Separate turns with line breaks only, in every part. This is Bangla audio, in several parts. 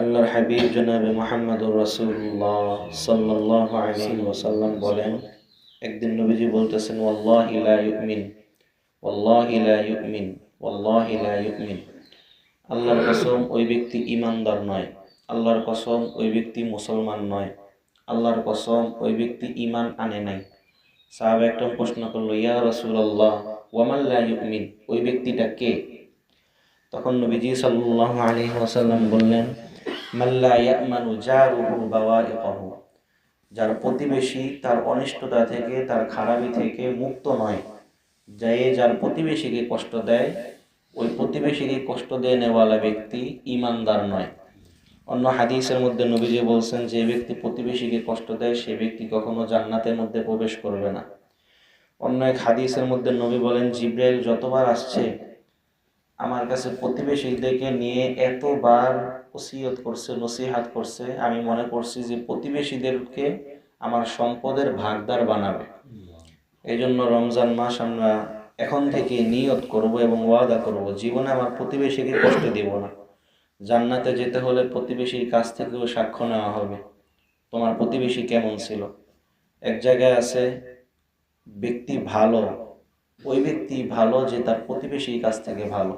আল্লাহর হাবিব জনাবে মোহাম্মদুর রাসূলুল্লাহ সাল্লাল্লাহু আলাইহি ওয়াসাল্লাম বলেন, একদিন নবীজি বলতেছেন, ওয়াল্লাহি লা ইউমিন, ওয়াল্লাহি লা ইউমিন, ওয়াল্লাহি লা ইউমিন। আল্লাহর কসম ওই ব্যক্তি ইমানদার নয়, আল্লাহর কসম ওই ব্যক্তি মুসলমান নয়, আল্লাহর কসম ওই ব্যক্তি ইমান আনে নাই। সাহাবা একটা প্রশ্ন করল, ইয়া রাসূলুল্লাহ ওয়ামান লা ইউমিন? ওই ব্যক্তিটা কে? তখন নবীজি সাল্লাল্লাহু আলাইহি ওয়াসাল্লাম বললেন মাল্লা যার প্রতিবেশী তার অনিষ্টতা থেকে, তার খারাপি থেকে মুক্ত নয়। যে যার প্রতিবেশীকে কষ্ট দেয়, ওই প্রতিবেশীকে কষ্ট দিয়ে নেওয়ালা ব্যক্তি ইমানদার নয়। অন্য হাদিসের মধ্যে নবীজি বলছেন যে ব্যক্তি প্রতিবেশীকে কষ্ট দেয়, সে ব্যক্তি কখনো জান্নাতের মধ্যে প্রবেশ করবে না। অন্য এক হাদিসের মধ্যে নবী বলেন, জিব্রাইল যতবার আসছে আমার কাছে প্রতিবেশীদেরকে নিয়ে এতবার ওসিয়ত করছে, নসিহাত করছে, আমি মনে করছি যে প্রতিবেশীদেরকে আমার সম্পদের ভাগদার বানাবে। এই জন্য রমজান মাস আমরা এখন থেকে নিয়ত করব এবং ওয়াদা করব, জীবনে আমার প্রতিবেশীকে কষ্ট দিব না। জান্নাতে যেতে হলে প্রতিবেশীর কাছ থেকেও সাক্ষ্য নেওয়া হবে। তোমার প্রতিবেশী কেমন ছিল? এক জায়গায় আছে, ব্যক্তি ভালো, ওই ব্যক্তি ভালো যে তার প্রতিবেশীর কাছ থেকে ভালো।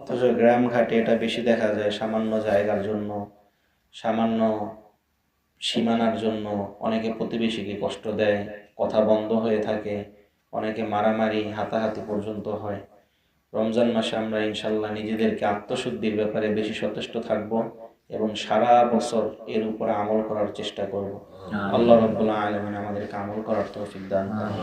অথচ গ্রাম ঘাটে এটা বেশি দেখা যায় সামান্য জায়গার জন্য সামান্য সীমানার জন্য। অনেকে প্রতিবেশীকে কষ্ট দেয় কথা বন্ধ হয়ে থাকে অনেকে মারামারি হাতাহাতি পর্যন্ত হয়। রমজান মাসে আমরা ইনশাল্লাহ নিজেদেরকে আত্মশুদ্ধির ব্যাপারে বেশি সচেষ্ট থাকব এবং সারা বছর এর উপরে আমল করার চেষ্টা করব। আল্লাহ রব্বুল্লাহ আলমিন আমাদেরকে আমল করার তৌফিক দান করুন।